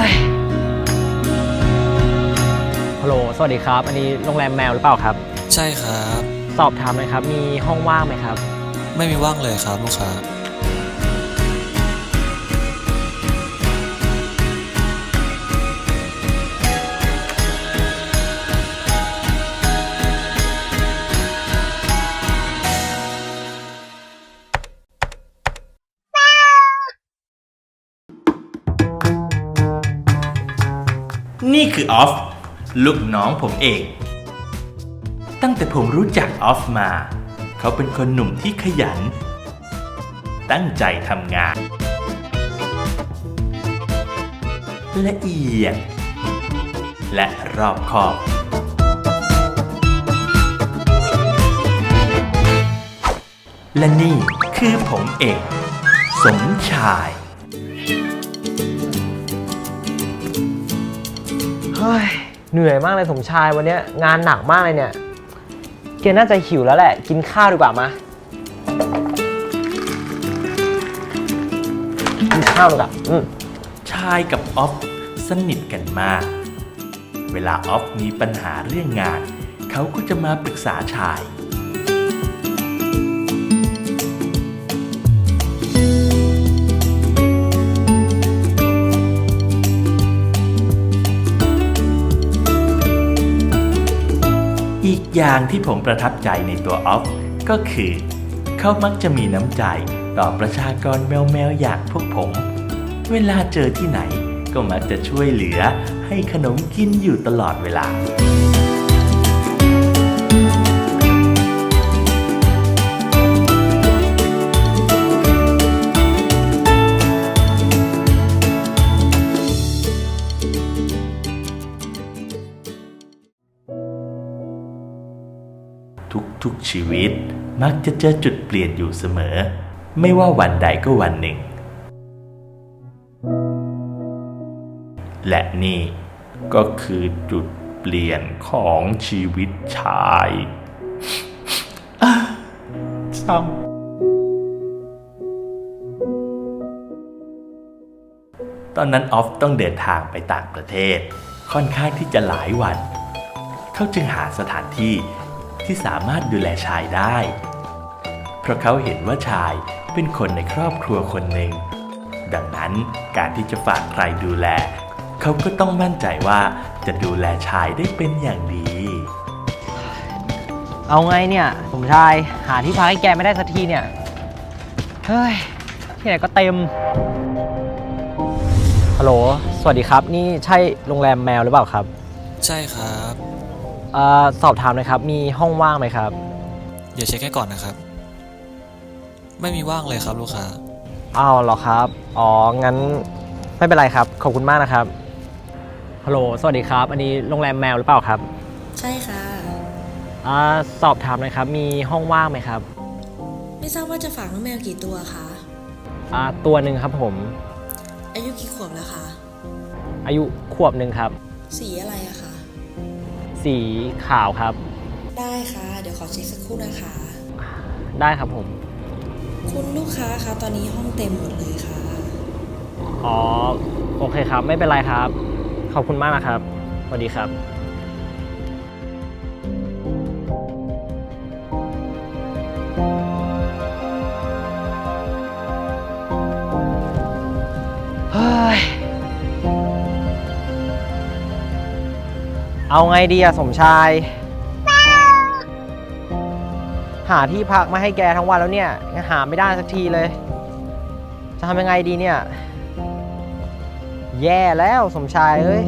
ฮ้ยฮัลโหล สวัสดีครับ อันนี้โรงแรมแมวหรือเปล่าครับ ใช่ครับ สอบถามหน่อยครับ มีห้องว่างไหมครับ ไม่มีว่างเลยครับลูกค้า นี่คือออฟลูกน้องผมเอง ตั้งแต่ผมรู้จักออฟมา เขาเป็นคนหนุ่มที่ขยัน ตั้งใจทำงาน ละเอียด และรอบคอบ และนี่คือผมเอง สมชาย ยเหนื่อยมากเลยสมชายวันเนี้ยงานหนักมากเลยเนี่ยแกน่าจะหิวแล้วแหละ กินข้าวดีกว่ามากินข้าวดีกว่าอืมชายกับออฟสนิทกันมาก เวลาออฟมีปัญหาเรื่องงาน เขาก็จะมาปรึกษาชาย อย่างที่ผมประทับใจในตัวออฟก็คือ เขามักจะมีน้ำใจต่อประชากรแมวๆอย่างพวกผม เวลาเจอที่ไหนก็มักจะช่วยเหลือให้ขนมกินอยู่ตลอดเวลา ทุกๆชีวิต มักจะเจอจุดเปลี่ยนอยู่เสมอ ไม่ว่าวันใดก็วันหนึ่ง และนี่ก็คือจุดเปลี่ยนของชีวิตชายอะเศร้าตอนนั้นออฟต้องเดินทางไปต่างประเทศ ค่อนข้างที่จะหลายวัน เขาจึงหาสถานที่ ที่สามารถดูแลชายได้ เพราะเขาเห็นว่าชายเป็นคนในครอบครัวคนหนึ่ง ดังนั้นการที่จะฝากใครดูแล เขาก็ต้องมั่นใจว่าจะดูแลชายได้เป็นอย่างดี เอาไงเนี่ยสมชายหาที่พักให้แกไม่ได้สักทีเนี่ย เฮ้ย ที่ไหนก็เต็ม ฮัลโหล สวัสดีครับ นี่ใช่โรงแรมแมวหรือเปล่าครับ ใช่ครับ เอ่อสอบถามหน่อยครับ มีห้องว่างไหมครับ เดี๋ยวเช็คให้ก่อนนะครับ ไม่มีว่างเลยครับลูกค้า อ้าวเหรอครับ อ๋อ งั้นไม่เป็นไรครับ ขอบคุณมากนะครับ ฮัลโหล สวัสดีครับ อันนี้โรงแรมแมวหรือเปล่าครับใช่ค่ะ อ่าสอบถามหน่อยครับ มีห้องว่างไหมครับไม่ทราบว่าจะฝากน้องแมวกี่ตัวคะ อ่าตัวหนึ่งครับผม อายุกี่ขวบแล้วคะ อายุขวบหนึ่งครับ สีอะไรอะคะ สีขาวครับ ได้ค่ะ เดี๋ยวขอเช็คสักครู่นะคะ ได้ครับผม คุณลูกค้าคะตอนนี้ห้องเต็มหมดเลยค่ะ อ๋อ โอเคครับ ไม่เป็นไรครับ ขอบคุณมากนะครับสวัสดีครับ เอาไงดีอะสมชาย หาที่พักมาให้แกทั้งวันแล้วเนี่ยยังหาไม่ได้สักทีเลย จะทำยังไงดีเนี่ย แย่แล้วสมชายเอ้ย